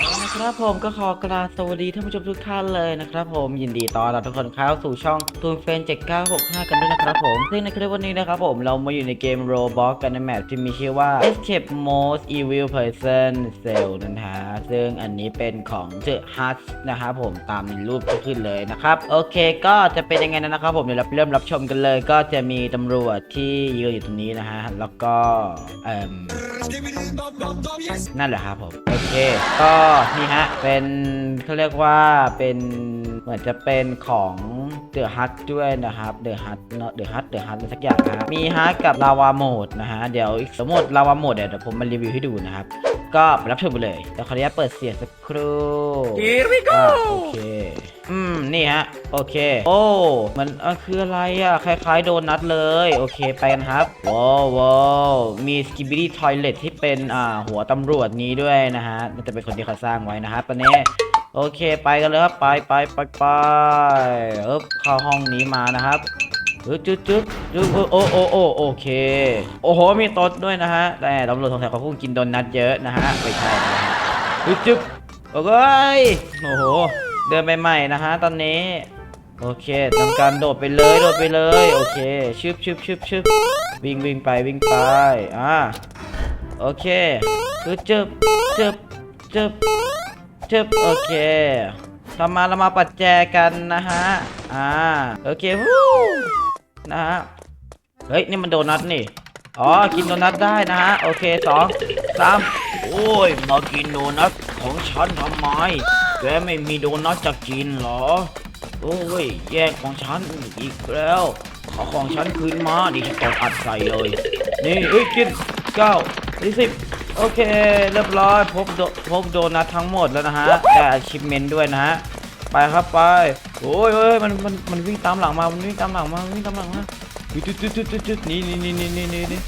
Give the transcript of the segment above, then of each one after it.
เอาละนะครับผมก็ขอกราบสวัสดีท่านผู้ชมทุกท่านเลยนะครับผมยินดีต้อนรับทุกคนเข้าสู่ช่องตูนเฟน7965 กันด้วยนะครับผมซึ่งในคลิปวันนี้นะครับผมเรามาอยู่ในเกม Roblox กันในแมปที่มีชื่อว่า Escape Most Evil Person Cell นะฮะซึ่งอันนี้เป็นของ The Hut นะครับผมตามในรูปที่ขึ้นเลยนะครับ โอเคก็จะเป็นยังไงนะครับผมเดี๋ยวเราเริ่มรับชมกันเลย ก็จะมีตำรวจที่ยืนอยู่ตรงนี้นะฮะแล้วก็เอ่มนั่นแหละครับผมโอเคก็นี่ฮะ เป็นเขาเรียกว่าเป็นเหมือนจะเป็นของเดอะฮัทด้วยนะครับเดอะฮัทเนาะเดอะฮัทเดอะฮัทสักอย่างนะฮะมีฮัทกับลาวาโหมดนะฮะ เดี๋ยวอีกสมมติลาวาโหมดเดี๋ยวผมมารีวิวให้ดูนะครับ ก็ไปรับชมไปเลยเดี๋ยวขออนุญาตเปิดเสียงสักครู่ Here we อ่า go โอเคอืม นี่ฮะ โอเค โอ้ มันเอ่อคืออะไรอะคล้ายๆโดนัทเลย โอเค ไปกันครับ ว้าวว้าวมีสกิบ i ดี้ทอยเลทที่เป็นอ่าหัวตำรวจนี้ด้วยนะฮะน่าจะเป็นคนที่เขาสร้างไว้นะครับตอนนี้โอเคไปกันเลยครับ ไปไปไปไปเอ๊บเข้าห้องนี้มานะครับจุดจุดจุดจุดโอ้โอ้โอ้โอเค โอ้โห มีโต๊ดด้วยนะฮะ แต่ตำรวจสงสัยเขาคงกินโดนัทเยอะนะฮะ ไม่ใช่นะฮะจุดจุดโอ้ยโอ้โห เดินไปใหม่นะฮะตอนนี้ โอเคทำการโดดไปเลยโดดไปเลย โอเคชึบชึบชึบชึบวิ่งวิ่งไปวิ่งไปอ่าโอเคคือจึบจึบจึบจึบโอเคต่อมาเรามาปัดแจกันนะฮะอ่าโอเควู้นะฮะเฮ้ยนี่มันโดนัทนี่อ๋อกินโดนัทได้นะฮะโอเคสองสามโอ้ยมากินโดนัทของฉันทำไม แกไม่มีโดนัทจะกินเหรอ โอ้ย แย่งของฉันอีกแล้ว ขอของฉันคืนมาดิฉันต้องอัดใส่เลย นี่เอ้ยกินเก้าสิบโอเค เรียบร้อยพบโดพบโดนัททั้งหมดแล้วนะฮะได้อาชิพเมนด้วยนะฮะ ไปครับไป โอ้ยโอ้ยมันมันมันวิ่งตามหลังมา มันวิ่งตามหลังมา มันวิ่งตามหลังมา จุดจุดจุดจุดจุดจุดนี่นี่นี่นี่นี่นี่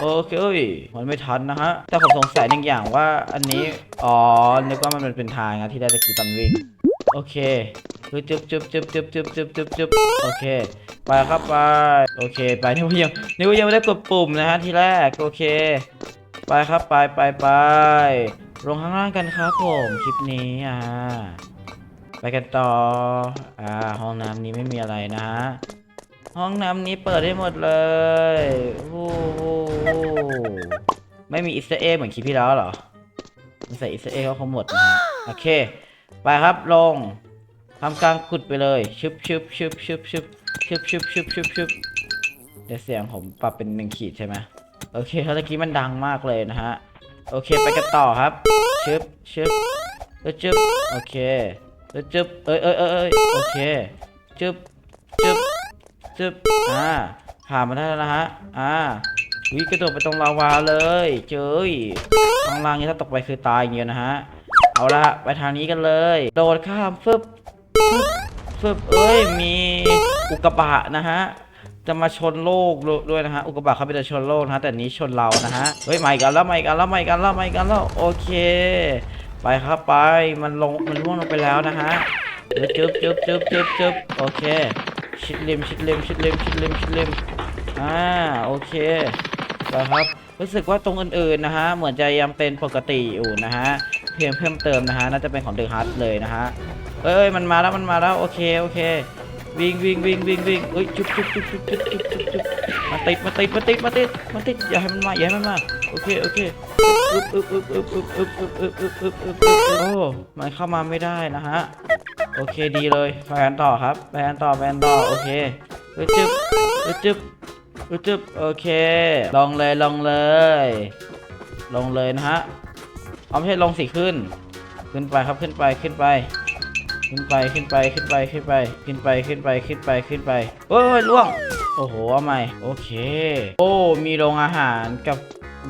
โอเคเอ้ยมันไม่ทันนะฮะ แต่ผมสงสัยหนึ่งอย่างว่าอันนี้ อ๋อนึกว่ามันเป็นทางนะที่ได้ตะกี้ตอนวิ่ง โอเคจุบจุบจุบจุบจุบจุบจุบจุบโอเค ไปครับไป โอเค ไปนี่ว่ายังนี่ว่ายังไม่ได้กดปุ่มนะฮะทีแรก โอเค ไปครับไปไปไปลงข้างล่างกันครับผมคลิปนี้อ่าไปกันต่อ อ่า ห้องน้ำนี้ไม่มีอะไรนะฮะ ห้องน้ำนี้เปิดได้หมดเลยโอ้ไม่มีอิสเอเหมือนคลิปที่แล้วเหรอใส่อิสเอเขาคงหมดนะโอเค ไปครับลงทำกลารขุดไปเลยชึบชึบชึบชึบชึบชึบชึบชึบชึบชึบเดี๋ยวเสียงผมปรับเป็นหนึ่งขีดใช่ไหมโอเคเมื่อกี้มันดังมากเลยนะฮะ โอเคไปกันต่อครับชึบชึบเอ้ยชึบโอเคเอ้ยชึบเอ้ยเอ้ยเอ้ยเอ้ยโอเคชึบชึบ ชึบอ่าผ่านมาได้แล้วนะฮะ อ่าวิกระโดดไปตรงลาวาเลย เจ้ยข้างล่างนี้ถ้าตกไปคือตายอย่างเงี้ยนะฮะ เอาละไปทางนี้กันเลย โดดข้ามฟึบฟึบฟึบเอ้ย มีอุกกาบาตนะฮะ จะมาชนโลกด้วยนะฮะ อุกกาบาตเขาเป็นจะชนโลกนะฮะ แต่นี้ชนเรานะฮะ เฮ้ยใหม่กันแล้วใหม่กันแล้วใหม่กันแล้วใหม่กันแล้ว โอเค ไปครับไป มันลง มันล่วงลงไปแล้วนะฮะเดี๋ยวจึ๊บจึ๊บจึ๊บจึ๊บจึ๊บโอเค ชิดริมชิดริมชิดริมชิดริมชิดริมอ่าโอเคไปครับรู้สึกว่าตรงอื่นๆนะฮะเหมือนจะยังเป็นปกติอยู่นะฮะเพียงเพิ่มเติมนะฮะน่าจะเป็นของเดอะฮัทเลยนะฮะเอ้ยมันมาแล้วมันมาแล้วโอเคโอเค วิ่งวิ่งวิ่งวิ่งวิ่งเอ้ยจุ๊บจุ๊บจุ๊บจุ๊บจุ๊บจุ๊บจุ๊บจุ๊บมาติดมาติดมาติดมาติดมาติดอย่าให้มันมาอย่าให้มันมาโอเคโอเคอึบอึบอึ๊บอึ๊บอึ๊บอึ๊บอึ๊บอึ๊บอึ๊บอึ๊บอึ๊บอึ๊บโอ้มันเข้ามาไม่ได้นะฮะ โอเคดีเลยไปอันต่อครับไปอันต่อแปนต่อโอเคอจึบอจึบอจึบโอเค ลองเลยลองเลย ลงเลยนะฮะเอาไม่ใช่ลงสิขึ้น ขึ้นไปครับขึ้นไปขึ้นไป ขึ้นไปขึ้นไปขึ้นไปขึ้นไป ขึ้นไปขึ้นไปขึ้นไปขึ้นไปเฮ้ยล่วงโอ้โหเอาใหม่โอเค โอ้มีโรงอาหารกับ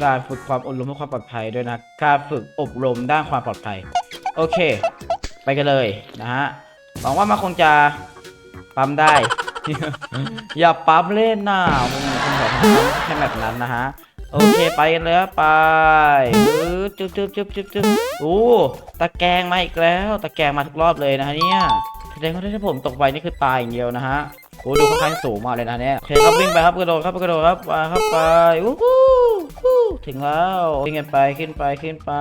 การฝึกความอบรมเพื่อความปลอดภัยด้วยนะการฝึกอบรมด้านความปลอดภัย โอเค ไปกันเลยนะฮะหวังว่ามันคงจะปั๊มได้ อย่าปั๊มเล่นนะมึงคงแบบแค่แบบนั้นนะฮะโอเคไปกันเลยไปปึ๊บจุ๊บจุ๊บจุ๊บจุ๊บจุ๊บโอ้ตะแกรงมาอีกแล้ว ตะแกรงมาทุกรอบเลยนะฮะเนี่ยแสดงว่าถ้าผมตกไปนี่คือตายอย่างเดียวนะฮะโอ้ดูค่อนข้างสูงมากเลยนะเนี่ยโอเคครับวิ่งไปครับกระโดดครับกระโดดครับไปครับไปอู้ ถึงแล้วขึ้นไปขึ้นไปขึ้นไป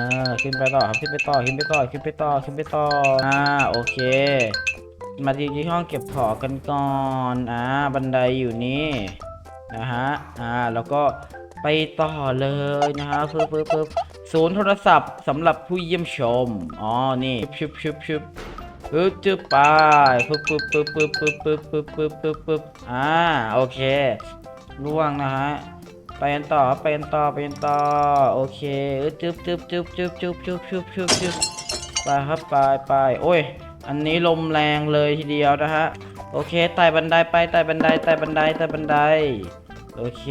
อ่าขึ้นไปต่อครับขึ้นไปต่อขึ้นไปต่อขึ้นไปต่อขึ้นไปต่ออ่าโอเค มาที่ห้องเก็บของกันก่อนอ่าบันไดอยู่นี่นะฮะอ่าแล้วก็ไปต่อเลยนะฮะปึ๊บปึ๊บปึ๊บศูนย์โทรศัพท์สำหรับผู้เยี่ยมชมอ๋อนี่ชุบชุบชุบปึ๊บจึ๊บไปปึ๊บปึ๊บปึ๊บปึ๊บปึ๊บปึ๊บปึ๊บปึ๊บปึ๊บอ่าโอเคล่วงนะฮะ ไปกันต่อไปกันต่อไปกันต่อโอเคจึ๊บจึ๊บจึ๊บจึ๊บจึ๊บจึ๊บจึ๊บจึ๊บจึ๊บไปครับไปไปโอ้ย อันนี้ลมแรงเลยทีเดียวนะฮะโอเคไต่บันไดไปไต่บันไดไต่บันไดไต่บันไดโอเค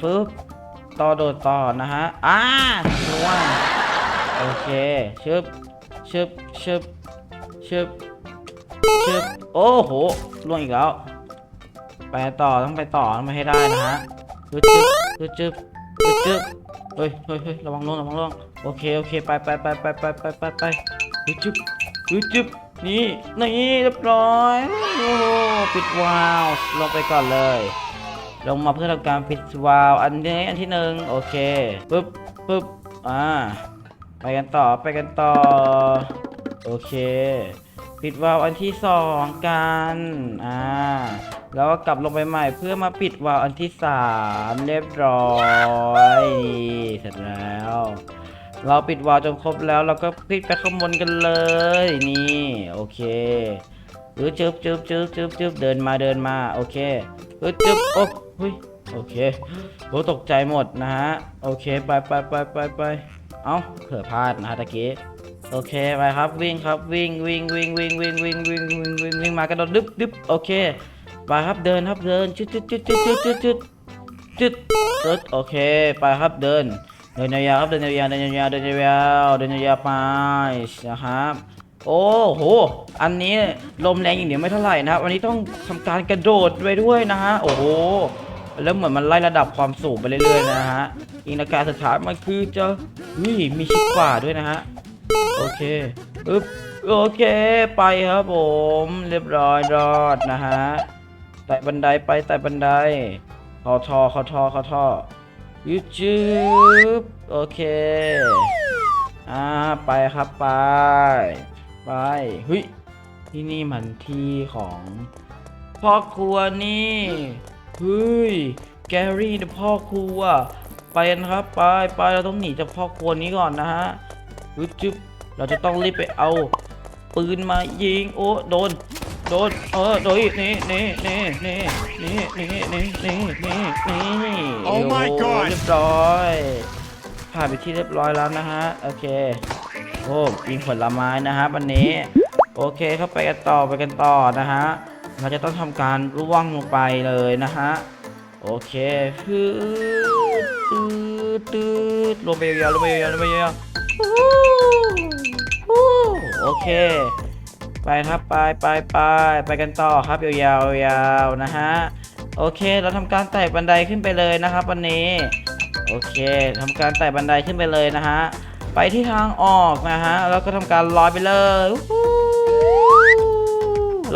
ฟึบต่อโดดต่อนะฮะอ่าล่วงโอเคชึบชึบชึบชึบชึบโอ้โหล่วงอีกแล้วไปต่อต้องไปต่อต้องไปให้ได้นะฮะ จึ๊บจึ๊บจึ๊บจึ๊บจึ๊บเฮ้ยเฮ้ยเฮ้ยระวังล่วงระวังล่วงโอเคโอเคไปไปไปไปไปไปไปไปจึ๊บจึ๊บจึ๊บจึ๊บนี่นี่เรียบร้อยโอ้โหปิดวาล์วลงไปก่อนเลย ลงมาเพื่อทำการปิดวาล์วอันนี้อันที่หนึ่งโอเคปึ๊บปึ๊บอ่าไปกันต่อไปกันต่อโอเค ปิดวาล์วอันที่สองกันอ่าแล้วก็กลับลงไปใหม่เพื่อมาปิดวาล์วอันที่สามเรียบร้อยนี่เสร็จแล้ว เราปิดวาล์วจนครบแล้วเราก็พลิกไปข้างบนกันเลยนี่โอเคเออจึบจึบจึบจึบจึบเดินมาเดินมาโอเคเออจึบโอ้เฮ้ยโอเคโอ้ตกใจหมดนะฮะโอเคไปไปไปไปไปเอ้าเผื่อพลาดนะฮะตะกี้ โอเคไปครับวิ่งครับวิ่งวิ่งวิ่งวิ่งวิ่งวิ่งวิ่งวิ่งวิ่งวิ่งมากระโดดดึ๊บดึ๊บโอเคไปครับเดินครับเดินจุดจุดจุดจุดจุดจุดจุดจุดจุดโอเคไปครับเดิน เดินยาวๆครับเดินยาวๆเดินยาวๆเดินยาวๆเดินยาวๆไปนะครับโอ้โห อันนี้ลมแรงอย่างเดียวไม่เท่าไหร่นะครับวันนี้ต้องทำการกระโดดไปด้วยนะฮะโอ้โหแล้วเหมือนมันไล่ระดับความสูงไปเรื่อยๆนะฮะอีกนาการสุดท้ายมันคือจะอุ้ยมีชิดกว่าด้วยนะฮะ โอเคอึ๊บโอเคไปครับผม เรียบร้อยรอดนะฮะไต่บันไดไปไต่บันไดเขาทอเขาทอเขาทอยูจูบโอเคอ่าไปครับไปไปเฮ้ยที่นี่มันที่ของพ่อครัวนี่เฮ้ยแกรี่นะพ่อครัวไปกันครับไปไปเราต้องหนีจากพ่อครัวนี้ก่อนนะฮะ จูบเราจะต้องรีบไปเอาปืนมายิงโอ้โดน โดนเออโดนอีกนี่นี่นี่นี่นี่นี่นี่นี่นี่นี่ Oh my โ God เรียบร้อยผ่านไปที่เรียบร้อยแล้วนะฮะโอเคโอ้ยิงผลไม้นะฮะวันนี้ โอเคเข้าไปกันต่อไปกันต่อนะฮะเราจะต้องทำการร่วงลงไปเลยนะฮะโอเคฟืดตืดตืดลงไปยาวๆลงไปยาวๆลงไปยาวๆวู้วู้ โอเค ไปครับไปไปไปไปกันต่อครับยาวๆยาวนะฮะโอเค เราทำการไต่บันไดขึ้นไปเลยนะครับ วันนี้ โอเคทำการไต่บันไดขึ้นไปเลยนะฮะไปที่ทางออกนะฮะแล้วก็ทำการลอยไปเลย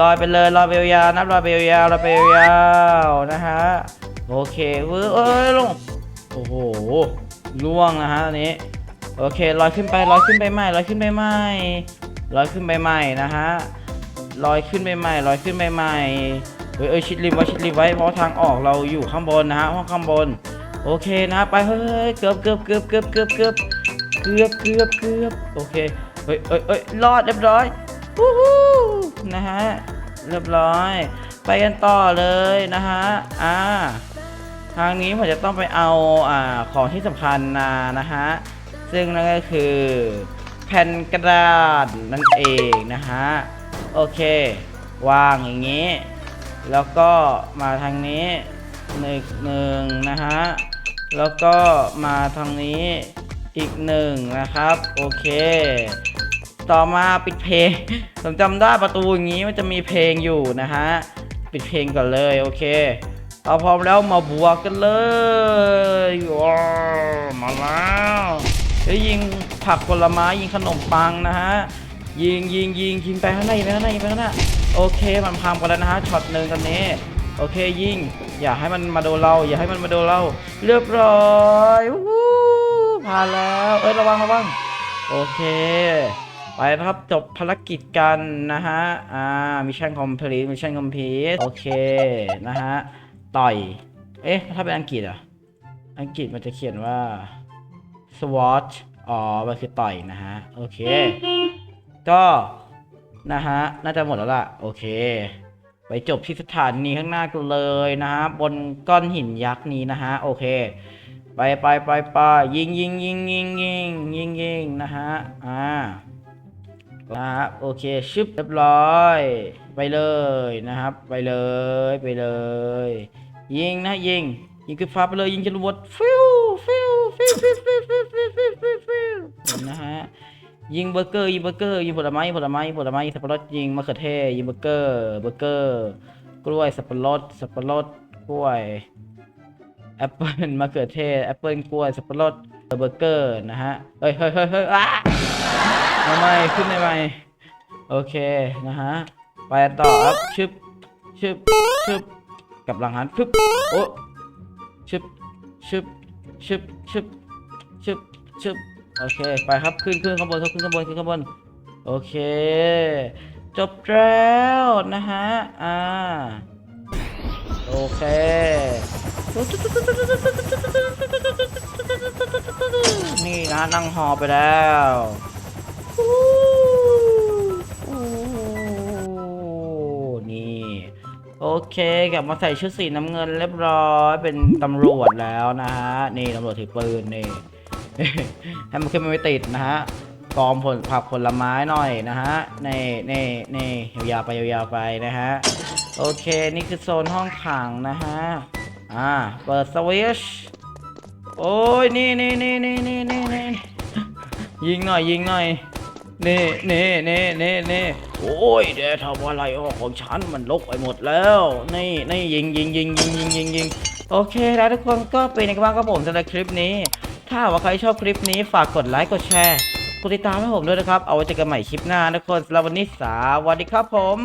ลอยไปเลยลอยไปยาวนับลอยไปยาวลอยไปยาวนะฮะโอเคเว้ยเอ้ยลงโอ้โหล่วงนะฮะอันนี้ โอเคลอยขึ้นไปลอยขึ้นไปใหม่ลอยขึ้นไปใหม่ลอยขึ้นไปใหม่นะฮะลอยขึ้นไปใหม่ลอยขึ้นไปใหม่เฮ้ยเอ้ยชิดริมไว้ชิดริมไว้เพราะทางออกเราอยู่ข้างบนนะฮะห้องข้างบน โอเคนะไปเฮ้ยเกือบเกือบเกือบเกือบเกือบเกือบเกือบเกือบเกือบโอเคเฮ้ยเอ้ยเอ้ยรอดเรียบร้อยวู้ฮู้นะฮะเรียบร้อย ไปกันต่อเลยนะฮะอ่าทางนี้ผมจะต้องไปเอาอ่าของที่สำคัญมานะฮะ ซึ่งนั่นก็คือแผ่นกระดาษนั่นเองนะฮะ โอเค วางอย่างนี้ แล้วก็มาทางนี้หนึ่งหนึ่งนะฮะ แล้วก็มาทางนี้อีกหนึ่งนะครับ โอเค ต่อมาปิดเพลง ผมจำได้ประตูอย่างนี้มันจะมีเพลงอยู่นะฮะ ปิดเพลงก่อนเลยโอเคเอาพร้อมแล้วมาบวกกันเลยว้ามาแล้ว เฮ้ยยิงผักผลไม้ยิงขนมปังนะฮะยิงยิงยิงยิงไปข้างหน้ายิงไปข้างหน้ายิงไปข้างหน้าโอเคมันพังไปแล้วนะฮะช็อตหนึ่งตอนนี้โอเคยิงอย่าให้มันมาโดนเรา อย่าให้มันมาโดนเรา เรียบร้อยวู้ผ่านแล้วเอ้ยระวังระวังโอเค ไปนะครับจบภารกิจกันนะฮะอ่ามิชชั่นคอมพลีทมิชชั่นคอมพลีทโอเคนะฮะต่อย เอ๊ะ ถ้าเป็นอังกฤษอะ อังกฤษมันจะเขียนว่า swatch อ๋อ มันคือต่อยนะฮะ โอเค ก็นะฮะ น่าจะหมดแล้วล่ะ โอเค ไปจบที่สถานีข้างหน้ากันเลยนะฮะ บนก้อนหินยักษ์นี้นะฮะ โอเค ไปไปไปไปยิงยิงยิงยิงยิงยิงยิงนะฮะ อ่านะฮะโอเคชึบเรียบร้อย ไปเลยนะครับ ไปเลยไปเลย ยิงนะยิงยิงขึ้นฟ้าไปเลยยิงจรวดฟิวฟิว นะฮะยิงเบอร์เกอร์ยิงเบอร์เกอร์ยิงผลไม้ผลไม้ผลไม้สับปะรดยิงมะเขือเทศยิงเบอร์เกอร์เบอร์เกอร์กล้วยสับปะรดสับปะรดกล้วยแอปเปิลมะเขือเทศแอปเปิลกล้วยสับปะรดเบอร์เกอร์นะฮะเฮ้ยเฮ้ยเฮ้ยเฮ้ยอ้าทำไมขึ้นได้ไหมโอเคนะฮะไปต่อครับชึบชึบชึบกับหลังหันฟึบโอ้ชึบชึบ ชึบชึบชึบชึบโอเค ไปครับขึ้นขึ้นข้างบนครับขึ้นข้างบนขึ้นข้างบน โอเค จบแล้วนะฮะ อ่า โอเคนี่นะนั่งหอไปแล้ว โอเคกลับมาใส่ชุดสีน้ำเงินเรียบร้อยเป็นตำรวจแล้วนะฮะนี่ตำรวจถือปืนนี่ให้มันขึ้นมาไม่ติดนะฮะกองผลผักผลไม้หน่อยนะฮะนี่นี่นี่ยาวไปยาวไปนะฮะโอเคนี่คือโซนห้องขังนะฮะอ่าเปิดสวิชโอ้ยนี่นี่นี่นี่นี่นี่ยิงหน่อยยิงหน่อยนี่นี่นี่นี่นี่ โอ้ยเดี๋ยวทำอะไรอ้อของฉันมันลกไปหมดแล้ว นี่นี่ยิงยิงยิงยิงยิงยิงยิงโอเคแล้วทุกคนก็เป็นยังไงบ้างครับผมสำหรับคลิปนี้ ถ้าว่าใครชอบคลิปนี้ฝากกดไลค์กดแชร์กดติดตามให้ผมด้วยนะครับ เอาไว้เจอกันใหม่คลิปหน้านะทุกคนสำหรับวันนี้สวัสดีครับผม